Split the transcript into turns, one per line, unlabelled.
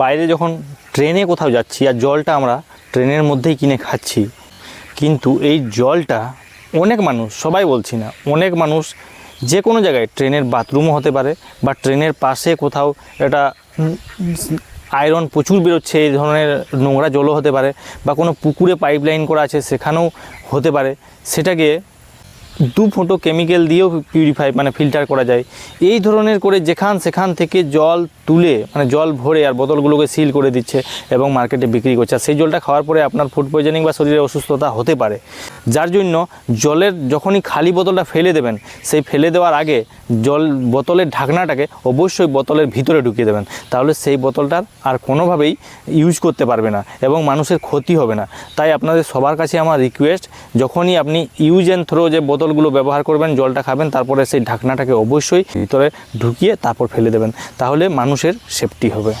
বাইরে যখন ট্রেনে কোথাও যাচ্ছি আর জলটা আমরা ট্রেনের মধ্যেই কিনে খাচ্ছি, কিন্তু এই জলটা অনেক মানুষ, সবাই বলছি না, অনেক মানুষ যে কোনো জায়গায় ট্রেনের বাথরুমও হতে পারে বা ট্রেনের পাশে কোথাও এটা আয়রন প্রচুর বেরোচ্ছে, এই ধরনের নোংরা জলও হতে পারে বা কোনো পুকুরে পাইপ লাইন করা আছে সেখানেও হতে পারে, সেটাকে দু ফোঁটো কেমিক্যাল দিয়েও পিউরিফাই মানে ফিল্টার করা যায়। এই ধরনের করে যেখান সেখান থেকে জল তুলে মানে জল ভরে আর বোতলগুলোকে সিল করে দিচ্ছে এবং মার্কেটে বিক্রি করছে। সেই জলটা খাওয়ার পরে আপনার ফুড পয়জনিং বা শরীরে অসুস্থতা হতে পারে। যার জন্য জলের যখনই খালি বোতলটা ফেলে দেবেন, সেই ফেলে দেওয়ার আগে জল বোতলের ঢাকনাটাকে অবশ্যই বোতলের ভিতরে ঢুকিয়ে দেবেন। তাহলে সেই বোতলটার আর কোনোভাবেই ইউজ করতে পারবে না এবং মানুষের ক্ষতি হবে না। তাই আপনাদের সবার কাছে আমার রিকোয়েস্ট যখনই আপনি ইউজ অ্যান্ড থ্রো যে বোতলগুলো ব্যবহার করবেন, জলটা খাবেন, তারপরে সেই ঢাকনাটাকে অবশ্যই ভিতরে ঢুকিয়ে তারপর ফেলে দেবেন। তাহলে মানুষের সেফটি হবে।